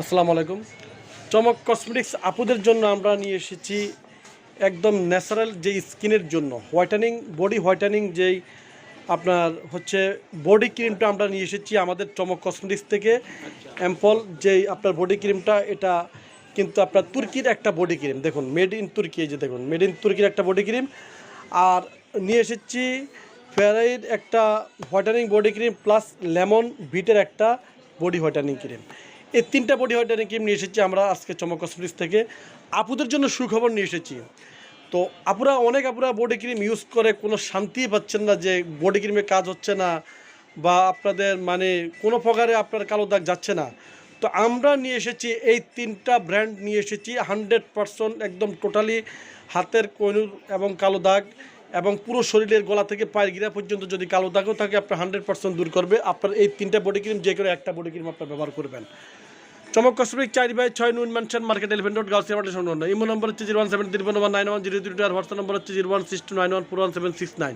আসসালামু আলাইকুম। চমক কসমেটিক্স আপুদের জন্য আমরা নিয়ে এসেছি একদম ন্যাচারাল যে স্কিনের জন্য, হোয়াইটেনিং, বডি হোয়াইটেনিং যেই আপনার হচ্ছে বডি ক্রিমটা আমরা নিয়ে এসেছি আমাদের চমক কসমেটিক্স থেকে। অ্যাম্পল যেই আপনার বডি ক্রিমটা, এটা কিন্তু আপনার তুর্কির একটা বডি ক্রিম। দেখুন মেড ইন তুর্কি যে দেখুন মেড ইন তুর্কির একটা বডি ক্রিম। আর নিয়ে এসেছি ফেরাইর একটা whitening body cream, plus lemon বিটের একটা বডি হোয়াইটেনিং ক্রিম। এই তিনটা বডি হোয়াইটেনিং ক্রিম নিয়ে এসেছি আমরা আজকে চমক কসমেটিক্স থেকে। আপুদের জন্য সুখবর নিয়ে এসেছি। তো আপুরা, অনেক আপুরা বডি ক্রিম ইউজ করে, কোনো শান্তি পাচ্ছেন না যে বডি ক্রিমে কাজ হচ্ছে না বা আপনাদের মানে কোনো প্রকারে আপনার কালো দাগ যাচ্ছে না। তো আমরা নিয়ে এসেছি, এই তিনটা ব্র্যান্ড নিয়ে এসেছি হান্ড্রেড পারসেন্ট একদম টোটালি হাতের কনুর এবং কালো দাগ এবং পুরো শরীরের গলা থেকে পায়ের গিরা পর্যন্ত যদি কালো দাগও থাকে, আপনার হান্ড্রেড পার্সেন্ট দূর করবে। আপনার এই তিনটা বডি ক্রিম যে করে একটা বডি ক্রিম আপনার ব্যবহার করবেন। চমক কসমিক চার বাই ছয় Noon Mansion market Elephant road, Gausia market সংলগ্ন ইমো নম্বর হচ্ছে zero one seven three one nine one zero zero আর হোয়াটসঅ্যাপ নম্বর হচ্ছে zero one six two nine one four one seven six nine.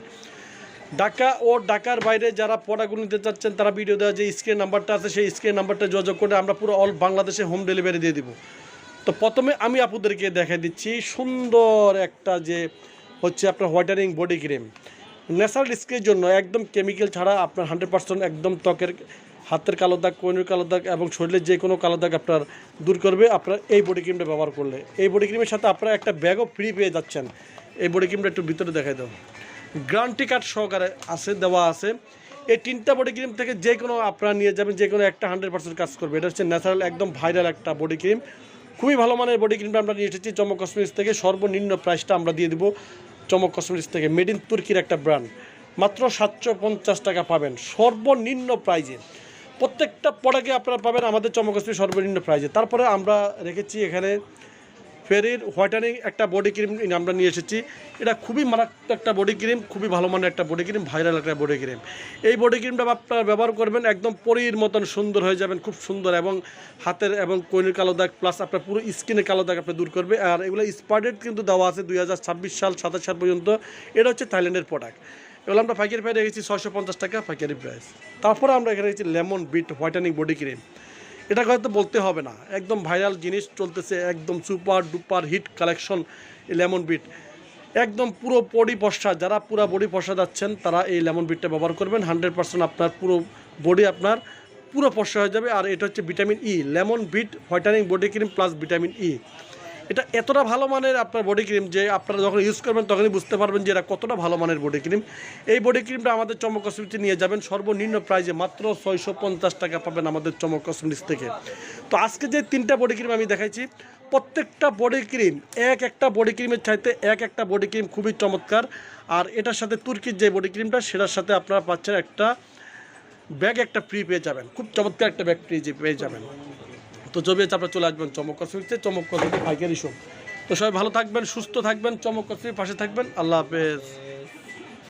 Dhaka ও ঢাকার বাইরে যারা প্রোডাক্টগুলো নিতে চাচ্ছেন, তারা ভিডিও দেওয়া যে স্ক্রিন নাম্বারটা আছে, সেই স্ক্রিন নাম্বারটা যোগাযোগ করে আমরা পুরো অল বাংলাদেশে হোম ডেলিভারি দিয়ে দিব। তো প্রথমে আমি আপনাদেরকে দেখাই দিচ্ছি সুন্দর একটা যে হচ্ছে আপনার হোয়াইটারিং বডি ক্রিম ন্যাচারাল স্কিনের জন্য একদম কেমিক্যাল ছাড়া আপনার হান্ড্রেড পার্সেন্ট একদম ত্বকের হাতের কালো দাগ কোনের কালো দাগ এবং শরীরের যে কোনো কালো দাগ আপনার দূর করবে। আপনার এই বডি ক্রিমটা ব্যবহার করলে। এই বডি ক্রিমের সাথে আপনারা একটা ব্যাগও ফ্রি পেয়ে যাচ্ছেন। এই বডি ক্রিমটা একটু ভিতরে দেখাই দাও। গ্রান্টি কার্ড সহকারে আছে, দেওয়া আছে। এই তিনটা বডি ক্রিম থেকে যে কোনো আপনারা নিয়ে যাবেন, যে কোনো একটা হান্ড্রেড পার্সেন্ট কাজ করবে। এটা হচ্ছে ন্যাচারাল একদম ভাইরাল একটা বডি ক্রিম খুবই ভালো মানের বডি ক্রিমটা আমরা নিয়ে এসেছি চমক কসমেটিক্স থেকে। সর্বনিম্ন প্রাইসটা আমরা দিয়ে দেবো চমক কসমেটিক্স থেকে। মেড ইন তুর্কির একটা ব্র্যান্ড মাত্র সাতশো পঞ্চাশ টাকা পাবেন। সর্বনিম্ন প্রাইজে প্রত্যেকটা প্রোডাক্টে আপনারা পাবেন, আমাদের চমক কসমেটিক্স সর্বনিম্ন প্রাইজে তারপরে আমরা রেখেছি এখানে ফেরির হোয়াইটানিং একটা বডি ক্রিম আমরা নিয়ে এসেছি। এটা খুবই মারাত্মক একটা বডি ক্রিম, খুবই ভালো মানের একটা বডি ক্রিম ভাইরাল একটা বডি ক্রিম। এই বডি ক্রিমটা আপনারা ব্যবহার করবেন, একদম পরীর মতন সুন্দর হয়ে যাবেন, খুব সুন্দর এবং হাতের এবং কোয়েনের কালো দাগ প্লাস আপনার পুরো স্কিনের কালো দাগ আপনি দূর করবে। আর এগুলো স্পার্ডেড কিন্তু দেওয়া আছে দুই হাজার ছাব্বিশ সাল, সাতাশ সাল পর্যন্ত। এটা হচ্ছে থাইল্যান্ডের প্রোডাক্ট এগুলো আমরা পাইকারি প্রায় রেখেছি ছয়শো পঞ্চাশ টাকা পাইকারি প্রাইস। তারপরে আমরা এখানে রেখেছি lemon beet whitening body cream. এটা হয়তো বলতে হবে না, একদম ভাইরাল জিনিস চলতেছে, একদম super duper hit collection lemon beet. একদম পুরো বডি পশা যারা পুরো বডি পশা যাচ্ছেন তারা এই লেমন বিটটা ব্যবহার করবেন। হান্ড্রেড পার্সেন্ট আপনার পুরো বডি আপনার পুরো পশা হয়ে যাবে। আর এটা হচ্ছে vitamin E, lemon beet whitening body cream plus vitamin E. এটা এতটা ভালো মানের আপনার বডি ক্রিম যে আপনারা যখন ইউজ করবেন তখনই বুঝতে পারবেন যে এটা কতটা ভালো মানের বডি ক্রিম এই বডি ক্রিমটা আমাদের চমক কসমেটিক্সে নিয়ে যাবেন। সর্বনিম্ন প্রাইজে মাত্র ছয়শো পঞ্চাশ টাকা পাবেন আমাদের চমক কসমেটিক্স থেকে। তো আজকে যে তিনটা বডি ক্রিম আমি দেখাইছি, প্রত্যেকটা বডি ক্রিম এক একটা বডি ক্রিমের চাইতে এক একটা বডি ক্রিম খুবই চমৎকার। আর এটার সাথে তুর্কির যে বডি ক্রিমটা সেটার সাথে আপনারা পাচ্ছেন একটা ব্যাগ একটা ফ্রি পেয়ে যাবেন। খুব চমৎকার একটা ব্যাগ ফ্রি পেয়ে যাবেন। তো জমিয়ে আপনারা চলে আসবেন চমক কসমিতে চমক কসমিতে পাইকারি শো তো সবাই ভালো থাকবেন, সুস্থ থাকবেন, চমক কসমির পাশে থাকবেন। আল্লাহ হাফেজ।